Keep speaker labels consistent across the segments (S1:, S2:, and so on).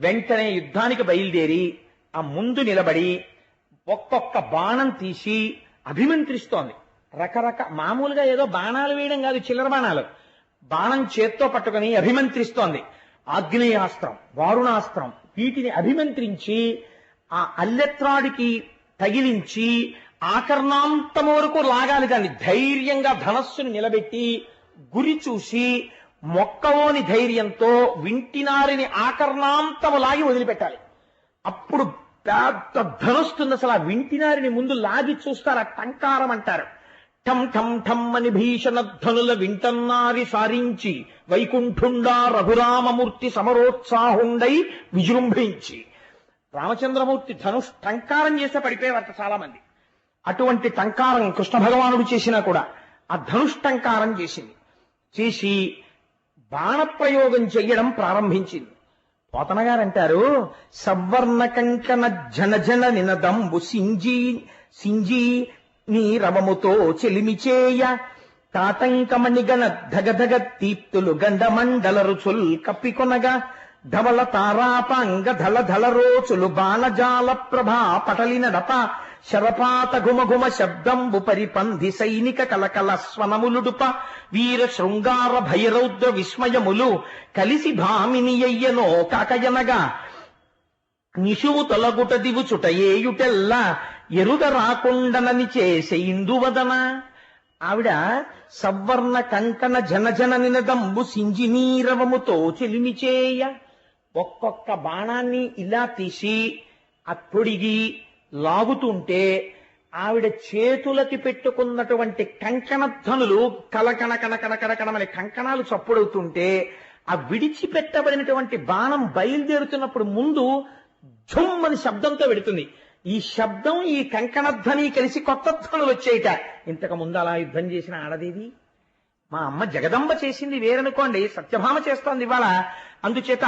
S1: వెంటనే యుద్ధానికి బయలుదేరి ఆ ముందు నిలబడి ఒక్కొక్క బాణం తీసి అభిమంత్రిస్తోంది. రకరక మామూలుగా ఏదో బాణాలు వేయడం కాదు చిల్లర బాణాలు. బాణం చేత్తో పట్టుకొని అభిమంత్రిస్తోంది. ఆగ్నేయాస్త్రం వారుణాస్త్రం వీటిని అభిమంత్రించి ఆ అల్లెత్రాడికి తగిలించి ఆకర్ణాంతం వరకు లాగాలి దాన్ని. ధైర్యంగా ధనస్సును నిలబెట్టి గురి చూసి మొక్కవోని ధైర్యంతో వింటినారిని ఆకర్ణాంతము లాగి వదిలిపెట్టాలి. అప్పుడు పెద్ద ధనుస్తుంది అసలు ఆ వింటినారిని ముందు లాగి చూస్తారు ఆ టంకారం అంటారు. ఠం ఠం ఠం అని భీషణ ధనుల వింటన్నారి సారించి వైకుంఠుండా రఘురామమూర్తి సమరోత్సాహుండై విజృంభించి. రామచంద్రమూర్తి ధనుష్ టంకారం చేస్తే పడిపోయేవారు చాలా మంది అటువంటి టంకారం కృష్ణ భగవానుడు చేసినా కూడా ఆ ధనుష్ టంకారం చేసింది. చేసి బాణప్రయోగం చెయ్యడం ప్రారంభించింది. పోతన గారు అంటారు సవర్ణ కంకణ జన జన నినదంబు సింజి సింజి నీ రవముతో చెలిమిచేయ తాటంకమణిగణ ధగధగ దీప్తులు గండమండల రుచుల్ కప్పికొనగా. ధవల తారాపాంగ ధల ధల రోచులు బాణజాల ప్రభా పటలి నడప. శరపాత ఘుమఘుమ శబ్దంబు పరిపంధి సైనిక కలకల స్వనములుడుప వీర శృంగార భైరౌద్ర విస్మయములు కలిసి భామిని అయ్యనో కాకయనగా నిషువు తొలగుట దివుచుట ఏయుటెల్ల ఎరుగ రాకుండనని చేసే ఇందువదన. ఆవిడ సవర్ణ కంకణ జనజన నినదంబు సింజినీరవముతో చెలిమిచేయ ఒక్కొక్క బాణాన్ని ఇలా తీసి ఆ లాగుతుంటే ఆవిడ చేతులకి పెట్టుకున్నటువంటి కంకణధ్వనులు కలకణ కణ కణ కణ కంకణాలు చప్పుడవుతుంటే ఆ విడిచిపెట్టబడినటువంటి బాణం బయలుదేరుతున్నప్పుడు ముందు ఝుమ్ అని శబ్దంతో పెడుతుంది ఈ శబ్దం ఈ కంకణధ్వని కలిసి కొత్త ధ్వనులు వచ్చేయట. ఇంతకు ముందు అలా యుద్ధం చేసిన ఆడదేవి మా అమ్మ జగదంబ చేసింది వేరనుకోండి సత్యభామ చేస్తోంది ఇవాళ. అందుచేత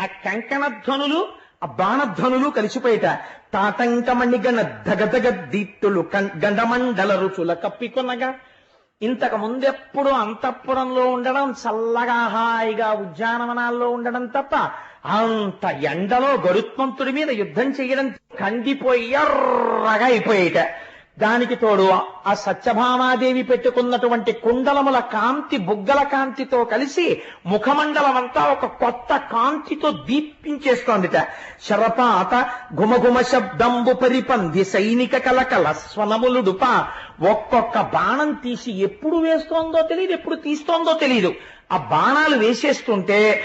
S1: ఆ కంకణధ్వనులు ఆ బాణధ్వనులు కలిసిపోయేట. తాటంకమణిగణ దగదగ దీప్తులు గండమండల రుచుల కప్పికొనగా. ఇంతకు ముందెప్పుడు అంతఃపురంలో ఉండడం చల్లగా హాయిగా ఉద్యానవనాల్లో ఉండడం తప్ప అంత ఎండలో గరుత్మంతుడి మీద యుద్ధం చేయడం కందిపోయి ఎర్రగా అయిపోయేట. దానికి తోడు ఆ సత్యభామాదేవి పెట్టుకున్నటువంటి కుండలముల కాంతి బుగ్గల కాంతితో కలిసి ముఖమండలం అంతా ఒక కొత్త కాంతితో దీపించేస్తోందిట. శరపాత గుమగుమ శబ్దంబు పరిపంది సైనిక కలకల స్వనములుడుప. ఒక్కొక్క బాణం తీసి ఎప్పుడు వేస్తోందో తెలియదు ఎప్పుడు తీస్తోందో తెలియదు ఆ బాణాలు వేసేస్తుంటే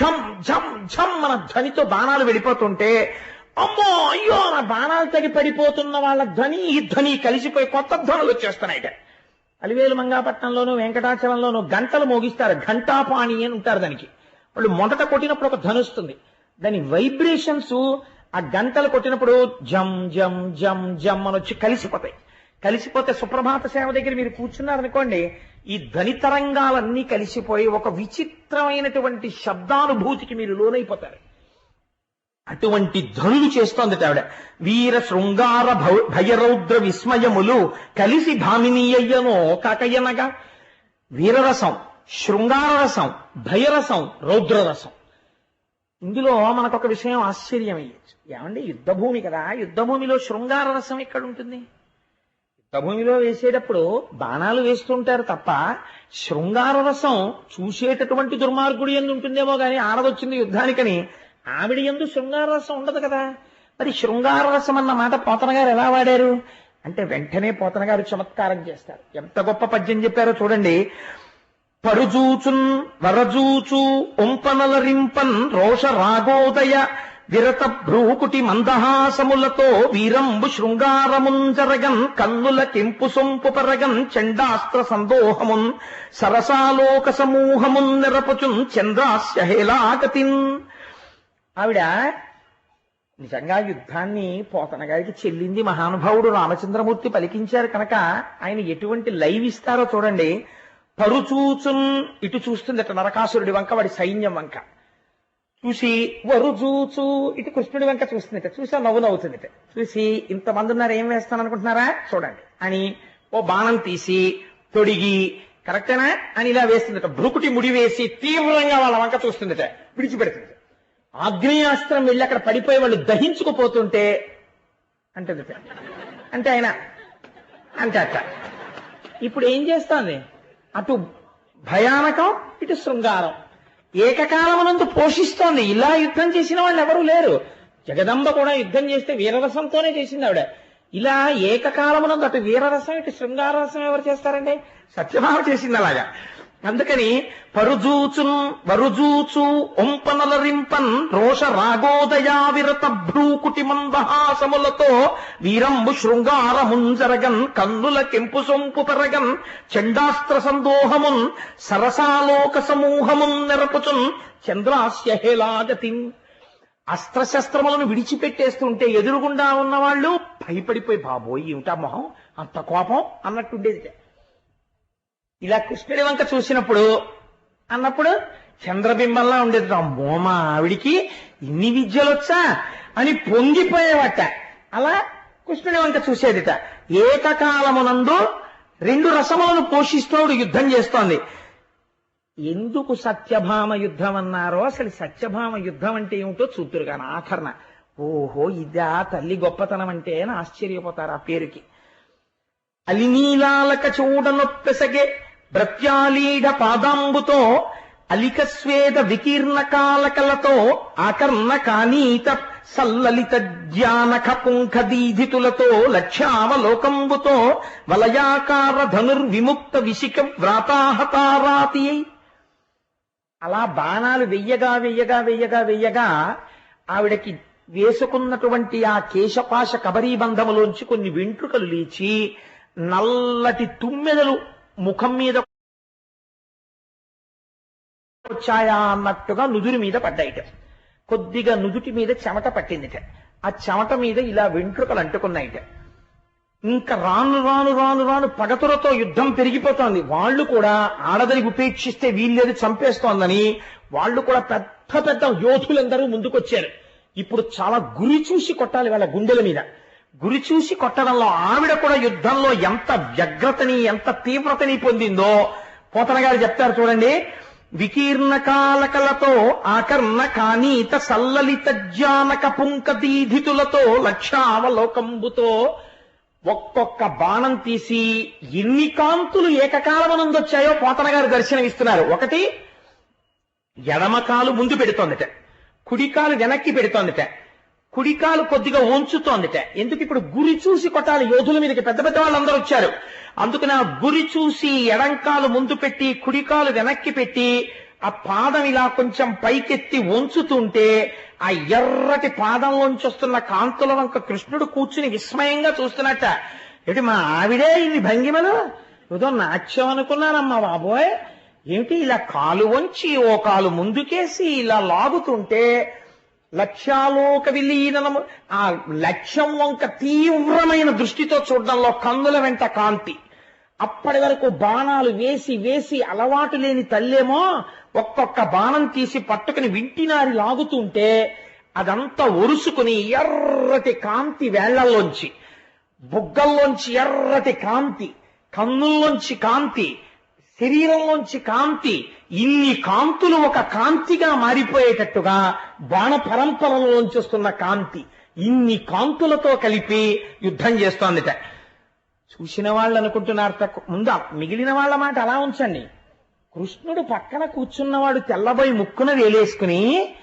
S1: ఝం ఝం ఝం మన ధ్వనితో బాణాలు వెళ్ళిపోతుంటే అమ్మో అయ్యో నా బాణాలు తగి పడిపోతున్న వాళ్ళ ధ్వని ఈ ధ్వని కలిసిపోయి కొత్త ధ్వనులు వచ్చేస్తున్నాయి అలివేలు మంగాపట్నంలోను వెంకటాచలంలోను గంటలు మోగిస్తారు. ఘంటాపాణి అని ఉంటారు దానికి. వాళ్ళు మొదట కొట్టినప్పుడు ఒక ధనుస్తుంది దాని వైబ్రేషన్స్ ఆ గంటలు కొట్టినప్పుడు జం జం జం జం అని వచ్చి కలిసిపోతాయి. కలిసిపోతే సుప్రభాత సేవ దగ్గర మీరు కూర్చున్నారనుకోండి ఈ ధ్వని తరంగాలన్నీ కలిసిపోయి ఒక విచిత్రమైనటువంటి శబ్దానుభూతికి మీరు లోనైపోతారు. అటువంటి ధ్వనులు చేస్తోందట ఆవిడ. వీర శృంగార భవ- భయరౌద్ర విస్మయములు కలిసి భామినీయయ్యనో కాకయ్యనగా. వీరరసం శృంగార రసం భయరసం రౌద్రరసం. ఇందులో మనకొక విషయం ఆశ్చర్యం అయ్యచ్చు ఏమండి యుద్ధభూమి కదా యుద్ధభూమిలో శృంగార రసం ఎక్కడ ఉంటుంది యుద్ధభూమిలో వేసేటప్పుడు బాణాలు వేస్తుంటారు తప్ప శృంగార రసం చూసేటటువంటి దుర్మార్గుడి ఎందు ఉంటుందేమో కానీ ఆడదొచ్చింది యుద్ధానికని ఆవిడ ఎందు శృంగార రసం ఉండదు కదా. మరి శృంగార రసం అన్న మాట పోతన గారు ఎలా వాడారు? అంటే వెంటనే పోతన గారు చమత్కారం చేస్తారు. ఎంత గొప్ప పద్యం చెప్పారో చూడండి. పరుజూచున్ వరజూచు ఒంపనలరింపన్ రోష రాగోదయ విరత భ్రూకుటి మందహాసములతో వీరంబు శృంగారముంజరగన్ కన్నుల కెంపు సొంపు పరగన్ చండాస్త్ర సందోహమున్ సరసాలోక సమూహమున్ నిరపచున్ చంద్రాస్య హేలాగతిన్ ఆవిడ నిజంగా యుద్ధాన్ని పోతన గారికి చెల్లింది మహానుభావుడు రామచంద్రమూర్తి పలికించారు కనుక ఆయన ఎటువంటి లైవ్ ఇస్తారో చూడండి. పరుచూచున్ ఇటు చూస్తుంది అట నరకాసురుడి వంక వాడి సైన్యం వంక. చూసి వరుచూచు ఇటు కృష్ణుడి వంక చూస్తుంది చూసి నవ్వు నవ్వుతుందిట. చూసి ఇంతమంది ఉన్నారు ఏం వేస్తాను అనుకుంటున్నారా చూడండి. అని ఓ బాణం తీసి తొడిగి కరెక్టేనా? అని ఇలా వేస్తుందట. భ్రుకుటి ముడి వేసి తీవ్రంగా వాళ్ళ వంక చూస్తుందిట. విడిచిపెడుతుంది ఆగ్నేయాస్త్రం వెళ్ళి అక్కడ పడిపోయి వాళ్ళు దహించుకుపోతుంటే అంటే అంటే ఆయన అంటే అట్ట ఇప్పుడు ఏం చేస్తుంది? అటు భయానకం ఇటు శృంగారం. ఏకకాలమునందు పోషిస్తోంది. ఇలా యుద్ధం చేసిన వాళ్ళు ఎవరూ లేరు. జగదంబ కూడా యుద్ధం చేస్తే వీరరసంతోనే చేసింది ఆవిడ. ఇలా ఏకకాలమునందు అటు వీరరసం ఇటు శృంగారరసం ఎవరు చేస్తారండి? సత్యభామ చేసింది అలాగా. అందుకని పరుజూచున్ వరుజూచు ఒంపనలరింపన్ రోష రాగోదయా విరత భ్రూకుటి మందహాసములతో వీరంబు శృంగారముంజరగన్ కన్నుల కెంపు సొంపు పెరగన్ చండాస్త్ర సందోహమున్ సరసాలోక సమూహమున్ నెరపుచున్ చంద్రాస్య హేలాగతిం అస్త్రశస్త్రములను విడిచిపెట్టేస్తుంటే ఎదురుగుండా ఉన్నవాళ్ళు భయపడిపోయి బాబోయ్ ఏమిటా మొహం? అంత కోపం? అన్నట్టుండేది ఇలా కృష్ణుడి వంక చూసినప్పుడు అన్నప్పుడు చంద్రబింబంలా ఉండేది. అమ్మో మా ఆవిడికి ఇన్ని విద్యలు వచ్చా అని పొంగిపోయేవట. అలా కృష్ణుడి వంక చూసేదిట. ఏకకాలమునందు రెండు రసములను పోషిస్తోడు యుద్ధం చేస్తోంది. ఎందుకు సత్యభామ యుద్ధం అన్నారో అసలు సత్యభామ యుద్ధం అంటే ఏమిటో చూద్దురు కానీ ఆఖరణ. ఓహో ఇదా తల్లి గొప్పతనం అంటే అని ఆశ్చర్యపోతారు ఆ పేరుకి. అలినీలాలక చూడనొప్పెసగే భృత్యాలీఢ పాదాంబుతో అలికస్వేద వికీర్ణ కాలకలతో ఆకర్ణ కానీత సల్లలిత జ్ఞానక పుంఖ దీధితులతో లక్ష్యావలోకంబుతో వలయాకార ధనుర్విముక్త విశిక వ్రాతాహతారాతి అలా బాణాలు వెయ్యగా వెయ్యగా వెయ్యగా వెయ్యగా ఆవిడకి వేసుకున్నటువంటి ఆ కేశపాశ కబరీ బంధములోంచి కొన్ని వెంట్రుకలు లేచి నల్లటి తుమ్మెదలు ముఖం మీద వచ్చాయా అన్నట్టుగా నుదురు మీద పడ్డాయిట. కొద్దిగా నుదుటి మీద చెమట పట్టిందిట. ఆ చెమట మీద ఇలా వెంట్రుకలు అంటుకున్నాయిట. ఇంకా రాను రాను రాను రాను పగతులతో యుద్ధం పెరిగిపోతోంది. వాళ్ళు కూడా ఆడదని ఉపేక్షిస్తే వీళ్ళేది చంపేస్తోందని వాళ్ళు కూడా పెద్ద పెద్ద యోధులందరూ ముందుకొచ్చారు. ఇప్పుడు చాలా గురి చూసి కొట్టాలి వాళ్ళ గుండెల మీద. గురి చూసి కొట్టడంలో ఆవిడ కూడా యుద్ధంలో ఎంత వ్యగ్రతని ఎంత తీవ్రతని పొందిందో పోతన గారు చెప్తారు చూడండి. వికీర్ణ కాలకలతో ఆకర్ణ కానీత సల్లలిత జానక పుంక దీధితులతో లక్షావలోకంబుతో ఒక్కొక్క బాణం తీసి ఎన్ని కాంతులు ఏకకాలమనందొచ్చాయో పోతన గారు దర్శనమిస్తున్నారు. ఒకటి ఎడమకాలు ముందు పెడుతోందట. కుడికాలు వెనక్కి పెడుతోందిట. కుడికాలు కొద్దిగా ఉంచుతోందిట. ఎందుకు ఇప్పుడు గురి చూసి కొట్టాలి? యోధుల మీదకి పెద్ద పెద్ద వాళ్ళు అందరూ వచ్చారు. అందుకని ఆ గురి చూసి ఎడంకాలు ముందు పెట్టి కుడికాలు వెనక్కి పెట్టి ఆ పాదం ఇలా కొంచెం పైకెత్తి ఉంచుతుంటే ఆ ఎర్రటి పాదంలోంచి వస్తున్న కాంతుల వంక కృష్ణుడు కూర్చుని విస్మయంగా చూస్తున్నట్ట. ఏంటి మా ఆవిడే ఇన్ని భంగిమలు? ఏదో నాట్యం అనుకున్నానమ్మా బాబోయ్. ఏమిటి? ఇలా కాలు వంచి ఓ కాలు ముందుకేసి ఇలా లాగుతుంటే లక్ష్యాలోక విలీనము ఆ లక్ష్యం వంక తీవ్రమైన దృష్టితో చూడడంలో కన్నుల వెంట కాంతి. అప్పటి వరకు బాణాలు వేసి వేసి అలవాటు లేని తల్లేమో ఒక్కొక్క బాణం తీసి పట్టుకుని వింటినారి లాగుతుంటే అదంతా ఒరుసుకుని ఎర్రటి కాంతి వేళ్ళల్లోంచి బుగ్గల్లోంచి ఎర్రటి కాంతి కన్నుల్లోంచి కాంతి శరీరంలోంచి కాంతి ఇన్ని కాంతులు ఒక కాంతిగా మారిపోయేటట్టుగా బాణ పరంపరలోంచి వస్తున్న కాంతి ఇన్ని కాంతులతో కలిపి యుద్ధం చేస్తోందిట. చూసిన వాళ్ళు అనుకుంటున్నారు తక్కువ ముందు మిగిలిన వాళ్ళ మాట అలా ఉంచండి. కృష్ణుడు పక్కన కూర్చున్నవాడు తెల్లబోయి ముక్కున వేలేసుకుని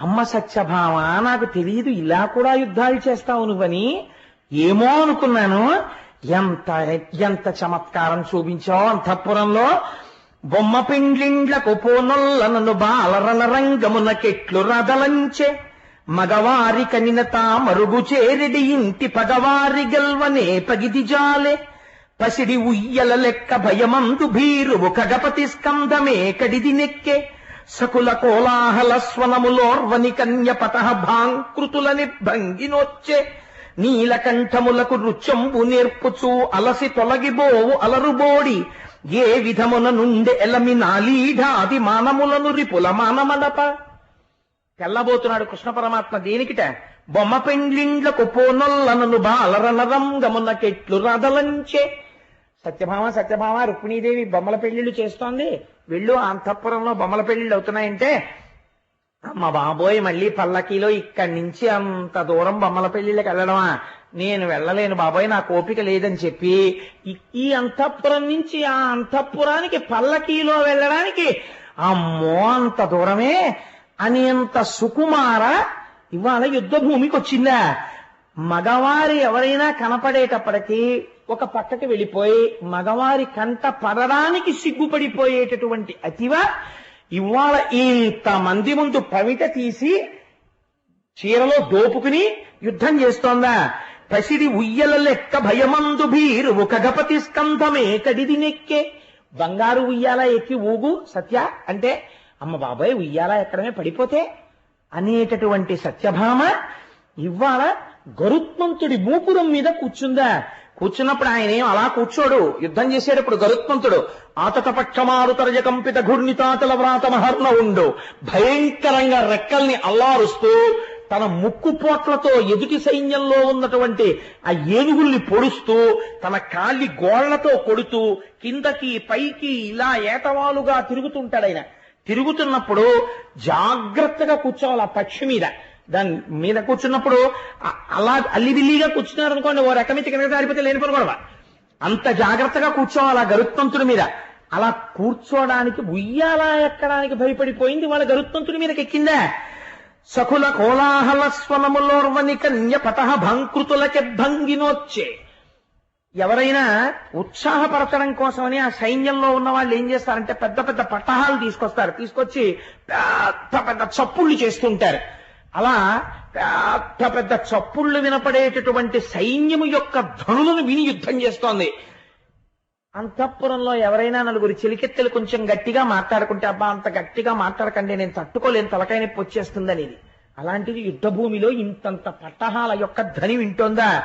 S1: అమ్మ సత్యభామ నాకు తెలియదు ఇలా కూడా యుద్ధాలు చేస్తావు నువ్వని. ఏమో అనుకున్నాను ఎంత ఎంత చమత్కారం చూపించావు అంతఃపురంలో బొమ్మ పిండ్లిండ్లకు పోనొల్లనను బాలరన రంగమునకెట్లు రదలంచే. మగవారి కనిన మరుగు చేరిడి ఇంటి పగవారి గెల్వనే పగిది జాలే. పసిడి ఉయ్యల లెక్క భయమందు భీరువు కగపతి స్కందమే కడిది నెక్కే. సకుల కోలాహల స్వనములోర్వని కన్య పతహ భాంకృతులని భంగినొచ్చే. నీలకంఠములకు రుచంబు నేర్పుచు అలసి తొలగిబోవు అలరుబోడి. ఏ విధమున నుండె ఎలమి నాలీఢాది మానములను రిపుల మానమడప తెల్లబోతున్నాడు కృష్ణ పరమాత్మ దేనికిట? బొమ్మ పెండ్లిండ్లకు పోనొల్లనను బాలరనరంగమునకెట్లు రదలంచే. సత్యభామ సత్యభామ రుక్మిణీదేవి బొమ్మల పెళ్ళిళ్ళు చేస్తోంది. వెళ్ళు అంతఃపురంలో బొమ్మల పెళ్ళిళ్ళు అవుతున్నాయంటే అమ్మ బాబోయ్ మళ్ళీ పల్లకీలో ఇక్కడి నుంచి అంత దూరం బొమ్మల పెళ్ళిళ్ళకి వెళ్ళడమా? నేను వెళ్ళలేను బాబోయ్ నాకు కోపిక లేదని చెప్పి ఈ- అంతఃపురం నుంచి ఆ అంతఃపురానికి పల్లకీలో వెళ్ళడానికి అమ్మో అంత దూరమే? అనేంత సుకుమార ఇవాళ యుద్ధ భూమికి వచ్చిందా? మగవారి ఎవరైనా కనపడేటప్పటికీ ఒక పక్కకి వెళ్ళిపోయి మగవారి కంట పడడానికి సిగ్గుపడిపోయేటటువంటి అతివ ఇవాళ ఇంతమంది ముందు పవిట తీసి చీరలో దోపుకుని యుద్ధం చేస్తోందా? పసిడి ఉయ్యల లెక్క భయమందు భీరు ఒక గపతి స్కంధమే కడిది నెక్కే. బంగారు ఉయ్యాల ఎక్కి ఊగు సత్య అంటే అమ్మ బాబాయ్ ఉయ్యాల ఎక్కడమే పడిపోతే? అనేటటువంటి సత్యభామ ఇవాళ గరుత్మంతుడి మూపురం మీద కూర్చుందా? కూర్చున్నప్పుడు ఆయన ఏం అలా కూర్చోడు? యుద్ధం చేసేటప్పుడు గరుత్మంతుడు ఆతతపక్షమారుతరజ కంపిత ఘూర్ణితాచల వ్రాత మహర్ణ ఉండు. భయంకరంగా రెక్కల్ని అల్లారుస్తూ తన ముక్కు పోట్లతో ఎదుటి సైన్యంలో ఉన్నటువంటి ఆ ఏనుగుల్ని పొడుస్తూ తన కాలి గోళ్ళతో కొడుతూ కిందకి పైకి ఇలా ఏటవాలుగా తిరుగుతుంటాడు ఆయన. తిరుగుతున్నప్పుడు జాగ్రత్తగా కూర్చోవాలి ఆ పక్షి మీద. దాని మీద కూర్చున్నప్పుడు అలా అల్లిబిల్లిగా కూర్చున్నారు అనుకోండి ఓ రకమితి కింద జారిపోతే లేనిపోను గొడవ అంత జాగ్రత్తగా కూర్చోవాలి ఆ గరుత్మంతుడి మీద. అలా కూర్చోడానికి ఉయ్యాల ఎక్కడానికి భయపడిపోయింది వాళ్ళ గరుత్మంతుడి మీదకి ఎక్కిందా సకుల కోలాహల స్వనములోర్వని కన్య పటహ భంకృతులకి భంగినోచ్చే. ఎవరైనా ఉత్సాహపరచడం కోసమని ఆ సైన్యంలో ఉన్న వాళ్ళు ఏం చేస్తారంటే పెద్ద పెద్ద పట్టహాలు తీసుకొస్తారు. తీసుకొచ్చి పెద్ద పెద్ద చప్పుళ్ళు చేస్తుంటారు. అలా పెద్ద పెద్ద చప్పుళ్ళు వినపడేటటువంటి సైన్యము యొక్క ధనులను విని యుద్ధం చేస్తోంది. అంతఃపురంలో ఎవరైనా నలుగురు చిలికెత్తెలు కొంచెం గట్టిగా మాట్లాడుకుంటే అబ్బా అంత గట్టిగా మాట్లాడకండి నేను తట్టుకోలేను తలకాయ నొప్పి వచ్చేస్తుందని. ఇది అలాంటిది యుద్ధ భూమిలో ఇంతంత పట్టహాల యొక్క ధ్వని వింటోందా?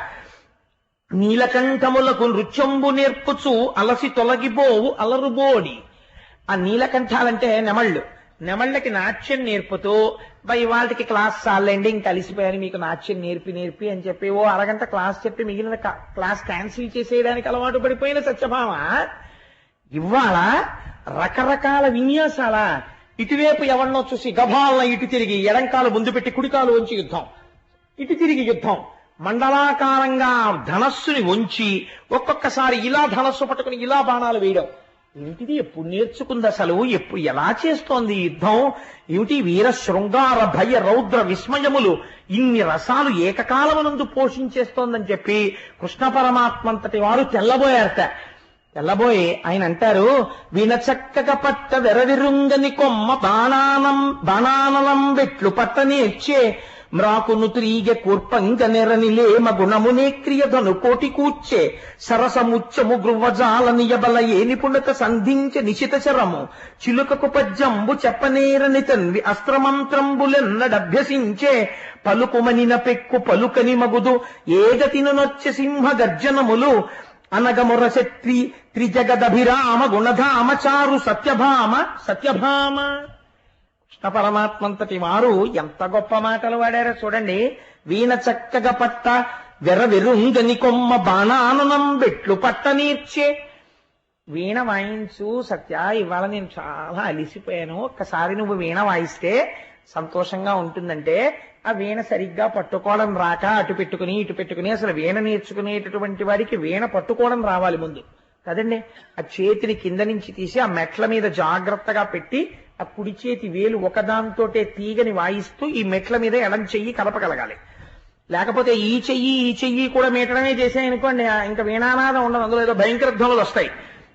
S1: నీలకంఠములకు నృత్యంబు నేర్పుచు అలసి తొలగిపోవు అలరుబోడి ఆ నీలకంఠాలంటే నెమళ్ళు. నెమళ్ళకి నాట్యం నేర్పుతూ బై వాళ్ళకి క్లాస్ చాలండి ఇంక కలిసిపోయాను మీకు నాట్యం నేర్పి నేర్పి అని చెప్పి ఓ అరగంట క్లాస్ చెప్పి మిగిలిన క్లాస్ క్యాన్సిల్ చేసేయడానికి అలవాటు పడిపోయిన సత్యభామ ఇవాళ రకరకాల విన్యాసాల ఇటువైపు ఎవరినో చూసి గభాలన ఇటు తిరిగి ఎడంకాలు ముందు పెట్టి కుడికాలు వంచి యుద్ధం. ఇటు తిరిగి యుద్ధం. మండలాకారంగా ధనస్సుని వంచి ఒక్కొక్కసారి ఇలా ధనస్సు పట్టుకుని ఇలా బాణాలు వేయడం. ఏమిటిది ఎప్పుడు నేర్చుకుంది అసలు? ఎప్పుడు ఎలా చేస్తోంది యుద్ధం? ఏమిటి? వీర శృంగార భయ రౌద్ర విస్మయములు ఇన్ని రసాలు ఏకకాలమునందు పోషించేస్తోందని చెప్పి కృష్ణ పరమాత్మంతటి వారు తెల్లబోయారట. తెల్లబోయి ఆయన అంటారు వినచక్కక పట్ట వెరవిరుంగని కొమ్మ బాణానం బాణానలం వెట్లు పట్ట నేర్చే మ్రాకును త్రీగె కూర్పంగ నెరనిలేమ గుణమునే క్రియధను కోటి కూర్చే సరసముచ్చము గృవ్వజాల నియబల ఏ నిపుణత సంధించ నిశిత శరము చిలుకకు పద్యంబు చెప్పనేరని తన్వి అస్త్రమంత్రంబులెన్నడభ్యసించే పలుకుమనిన పెక్కు పలుకని మగుదు ఏగతిను నొచ్చ సింహ గర్జనములు అనగమురశత్రి త్రిజగదభిరామ గుణధామ చారు సత్యభామ సత్యభామ కృష్ణ పరమాత్మంతటి వారు ఎంత గొప్ప మాటలు వాడారో చూడండి. వీణ చక్కగా పట్ట వెరవెరుంగని కొమ్మ బాణాననం బెట్లు పట్టనీర్చే వీణ వాయించు సత్య ఇవాళ నేను చాలా అలిసిపోయాను. ఒక్కసారి నువ్వు వీణ వాయిస్తే సంతోషంగా ఉంటుందంటే ఆ వీణ సరిగ్గా పట్టుకోవడం రాక అటు పెట్టుకుని ఇటు పెట్టుకుని అసలు వీణ నేర్చుకునేటటువంటి వాడికి వీణ పట్టుకోవడం రావాలి ముందు. కదండి? ఆ చేతిని కింద నుంచి తీసి ఆ మెట్ల మీద జాగ్రత్తగా పెట్టి ఆ కుడి చేతి వేలు ఒకదాంతోటే తీగని వాయిస్తూ ఈ మెట్ల మీద ఎడం చెయ్యి కలపగలగాలి. లేకపోతే ఈ చెయ్యి ఈ చెయ్యి కూడా మీటడమే చేసాయనుకోండి ఇంకా వీణానాదం ఉండదు అందులో ఏదో భయంకర ధ్వనులు వస్తాయి.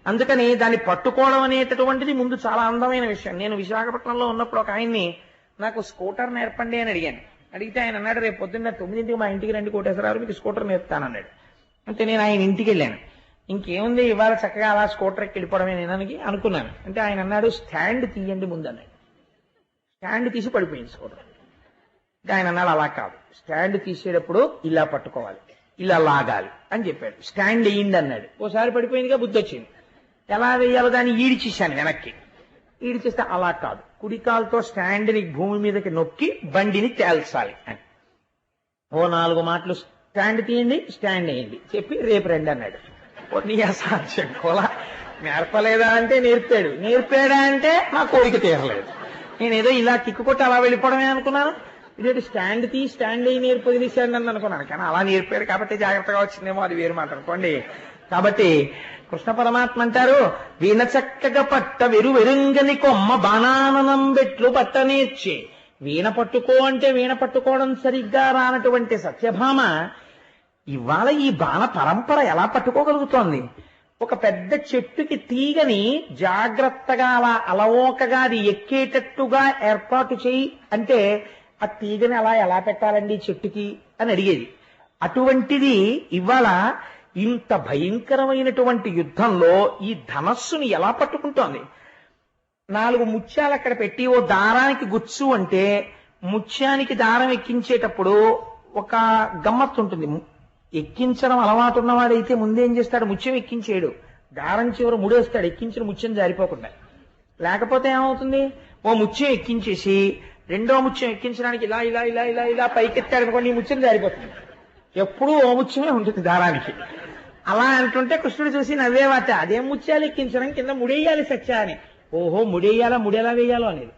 S1: అందుకని దాన్ని పట్టుకోవడం అనేటటువంటిది ముందు చాలా అందమైన విషయం. నేను విశాఖపట్నంలో ఉన్నప్పుడు ఒక ఆయన్ని నాకు స్కూటర్ నేర్పండి అని అడిగాను. అడిగితే ఆయన అన్నాడు రేపు పొద్దున్న తొమ్మిదింటికి మా ఇంటికి రండి కోటేశ్వరరావు మీకు స్కూటర్ నేర్పుతానన్నాడు. అంటే నేను ఆయన ఇంటికి వెళ్ళాను. ఇంకేముంది ఇవాళ చక్కగా అలా స్కూటర్ ఎక్కి వెళ్ళిపోవడమే అనుకున్నాను. అంటే ఆయన అన్నాడు స్టాండ్ తీయండి ముందు అన్నాడు. స్టాండ్ తీసి పడిపోయింది స్కూటర్. ఆయన అన్నాడు అలా కాదు. స్టాండ్ తీసేటప్పుడు ఇలా పట్టుకోవాలి ఇలా లాగాలి అని చెప్పాడు. స్టాండ్ వేయండి అన్నాడు. ఓసారి పడిపోయిందిగా బుద్ధి వచ్చింది. ఎలా వేయాలో దాన్ని ఈడిచేశాను వెనక్కి. ఈడిచేస్తే అలా కాదు. కుడికాలతో స్టాండ్ని భూమి మీదకి నొక్కి బండిని తేల్చాలి అని. ఓ నాలుగు మాటలు స్టాండ్ తీయండి స్టాండ్ వేయండి చెప్పి రేపు రండి అన్నాడు. నీ అసాధ్యం నేర్పలేదా అంటే నేర్పాడు. నేర్పాడా అంటే నా కోరిక తీరలేదు. నేనేదో ఇలా కిక్కు కొట్టి అలా వెళ్ళిపోవడమే అనుకున్నాను. ఇదేంటి స్టాండ్ తీ స్టాండ్ అయ్యి నేర్పు వదిలేసాడు అని అనుకున్నాను. కానీ అలా నేర్పాడు కాబట్టి జాగ్రత్తగా వచ్చిందేమో అది వేరు మాట అనుకోండి. కాబట్టి కృష్ణ పరమాత్మ అంటారు వీణ చక్కగా పట్ట వెరు వెరుంగని కొమ్మ బాణాననం బెట్లు పట్ట నేర్చి. వీణ పట్టుకో అంటే వీణ పట్టుకోవడం సరిగ్గా రానటువంటి సత్యభామ ఇవాళ ఈ బాణ పరంపర ఎలా పట్టుకోగలుగుతోంది? ఒక పెద్ద చెట్టుకి తీగని జాగ్రత్తగా అలా అలవోకగా అది ఎక్కేటట్టుగా ఏర్పాటు చేయి అంటే ఆ తీగని అలా ఎలా పెట్టాలండి చెట్టుకి అని అడిగేది. అటువంటిది ఇవాళ ఇంత భయంకరమైనటువంటి యుద్ధంలో ఈ ధనస్సుని ఎలా పట్టుకుంటోంది? నాలుగు ముత్యాలు అక్కడ పెట్టి ఓ దారానికి గుచ్చు అంటే ముత్యానికి దారం ఎక్కించేటప్పుడు ఒక గమ్మత్తు ఉంటుంది. ఎక్కించడం అలవాటు ఉన్నవాడైతే ముందేం చేస్తాడు? ముత్యం ఎక్కించేయడు. దారం చివర ముడేస్తాడు. ఎక్కించిన ముత్యం జారిపోకుండా. లేకపోతే ఏమవుతుంది? ఓ ముత్యం ఎక్కించేసి రెండో ముత్యం ఎక్కించడానికి ఇలా ఇలా ఇలా ఇలా ఇలా పైకెత్తాడు అనుకోండి ఈ ముత్యం జారిపోతుంది. ఎప్పుడూ ఓ ముత్యమే ఉంటుంది దారానికి. అలా అంటుంటే కృష్ణుడు చూసి నవ్వేవాట అదేం ముత్యాలు ఎక్కించడం కింద ముడేయాలి సత్య అని. ఓహో ముడేయాలా ముడేలా వేయాలో అనేది.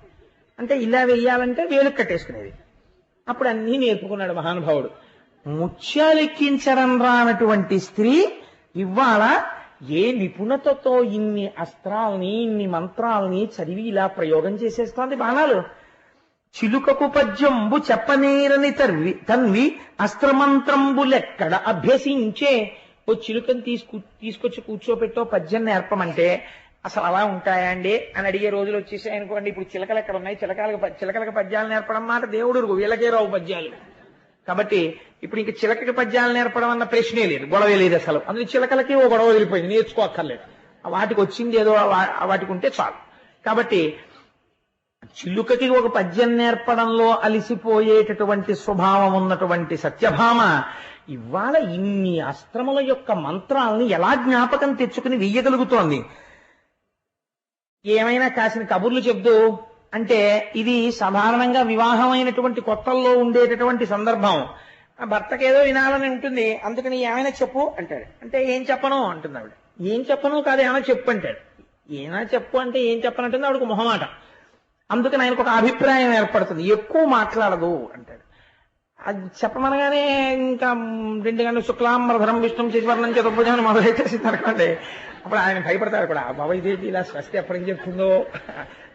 S1: అంటే ఇలా వేయాలంటే వేలు కట్టేసుకునేది. అప్పుడు అన్నీ నేర్పుకున్నాడు మహానుభావుడు. ముత్యాలెక్కించడం రానటువంటి స్త్రీ ఇవాళ ఏ నిపుణతతో ఇన్ని అస్త్రాల్ని ఇన్ని మంత్రాల్ని చదివి ఇలా ప్రయోగం చేసేస్తోంది బాణాలు? చిలుకకు పద్యంబు చెప్పనేరని తర్వి తన్వి అస్త్రమంత్రంబులెక్కడ అభ్యసించే? ఓ చిలుకని తీసుకు తీసుకొచ్చి కూర్చోపెట్టో పద్యం నేర్పమంటే అసలు అలా ఉంటాయా అండి? అని అడిగే రోజులు వచ్చేసాయి అనుకోండి ఇప్పుడు చిలకలు ఎక్కడ ఉన్నాయి చిలకలకు చిలకలకు పద్యాలు నేర్పడం మాట దేవుడు వీళ్ళకే రావు పద్యాలు. కాబట్టి ఇప్పుడు ఇంక చిలకకి పద్యాలు నేర్పడం అన్న ప్రశ్నే లేదు. గొడవే లేదు అసలు. అందులో చిలకలకి ఓ గొడవ వదిలిపోయింది. నేర్చుకోక్కర్లేదు వాటికి వచ్చింది ఏదో వాటికి ఉంటే చాలు. కాబట్టి చిలుకకి ఒక పద్యం నేర్పడంలో అలిసిపోయేటటువంటి స్వభావం ఉన్నటువంటి సత్యభామ ఇవాళ ఇన్ని అస్త్రముల యొక్క మంత్రాలని ఎలా జ్ఞాపకం తెచ్చుకుని వెయ్యగలుగుతోంది? ఏమైనా కాసిన కబుర్లు చెప్తూ అంటే ఇది సాధారణంగా వివాహమైనటువంటి కొత్తల్లో ఉండేటటువంటి సందర్భం. ఆ భర్తకి ఏదో వినాలని ఉంటుంది. అందుకని ఏమైనా చెప్పు అంటాడు. అంటే ఏం చెప్పను అంటుంది ఆవిడ. ఏం చెప్పను కాదు ఏమైనా చెప్పు అంటాడు. ఏమైనా చెప్పు అంటే ఏం చెప్పనంటుంది ఆవిడకు మొహమాట. అందుకని ఆయనకు ఒక అభిప్రాయం ఏర్పడుతుంది. ఎక్కువ మాట్లాడదు అంటాడు. అది చెప్పమనగానే ఇంకా రెండు గంటల శుక్లాంబరధరం విష్ణు శశివర్ణం చతుర్భుజాన్ని మొదలెట్టేసింది అనుకోండి. అప్పుడు ఆయన భయపడతాడు కూడా. బాబా ఇదేంటి ఇలా స్వస్తి ఎప్పటికి చెప్తుందో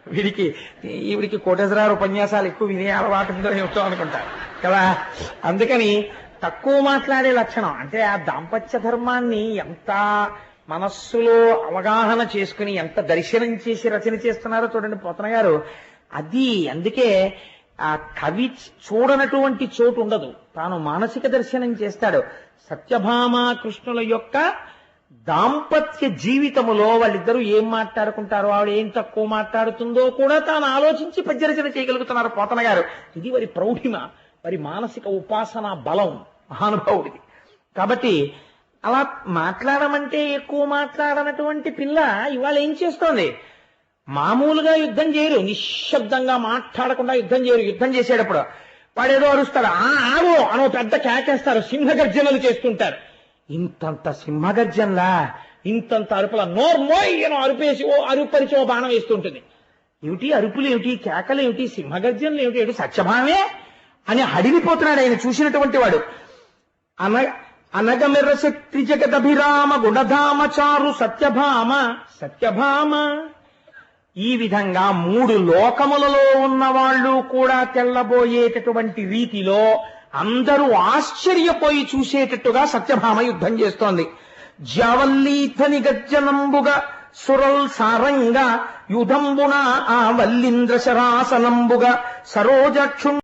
S1: వీడికి ఈవిడికి కోటేశ్వరరావు ఉపన్యాసాలు ఎక్కువ వినే అలవాటు ఉందో ఏమిటో అనుకుంటారు కదా? అందుకని తక్కువ మాట్లాడే లక్షణం అంటే ఆ దాంపత్య ధర్మాన్ని ఎంత మనస్సులో అవగాహన చేసుకుని ఎంత దర్శనం చేసి రచన చేస్తున్నారో చూడండి పోతన గారు. అది అందుకే ఆ కవి చూడనటువంటి చోటు ఉండదు. తాను మానసిక దర్శనం చేస్తాడు. సత్యభామ కృష్ణుల యొక్క దాంపత్య జీవితములో వాళ్ళిద్దరూ ఏం మాట్లాడుకుంటారో ఆవిడ ఏం తక్కువ మాట్లాడుతుందో కూడా తాను ఆలోచించి పద్యరచన చేయగలుగుతున్నారు పోతన గారు. ఇది వారి ప్రౌఢిమ వారి మానసిక ఉపాసన బలం మహానుభావుడిది. కాబట్టి అలా మాట్లాడమంటే ఎక్కువ మాట్లాడనటువంటి పిల్ల ఇవాళ ఏం చేస్తోంది? మామూలుగా యుద్ధం చేయరు నిశ్శబ్దంగా మాట్లాడకుండా యుద్ధం చేయరు. యుద్ధం చేసేటప్పుడు వాడేదో అరుస్తాడు ఆ ఆగు! అనో పెద్ద కేకేస్తారు సింహగర్జనలు చేస్తుంటారు. ఇంతంత సింహగర్జనలా ఇంతంత అరుపుల నోర్మోయ్ అని అరుపేసి ఓ అరుపరిచి ఓ బాణం వేస్తుంటుంది. ఏమిటి అరుపులు ఏమిటి కేకలు ఏమిటి సింహగర్జనలు ఏమిటి ఏమిటి సత్యభామే అని హడిలిపోతున్నాడు ఆయన చూసినటువంటి వాడు. అన అనగమిర శక్తి జగదభిరామ గుణధామ చారు సత్యభామ సత్యభామ. ఈ విధంగా మూడు లోకములలో ఉన్న వాళ్ళు కూడా తెల్లబోయేటటువంటి రీతిలో అందరూ ఆశ్చర్యపోయి చూసేటట్టుగా సత్యభామ యుద్ధం చేస్తోంది. జవల్లీథని గజ్జనంబుగా సురల్ సారంగా యుధంబున ఆ వల్లింద్ర శరాసనంబుగా సరోజక్షు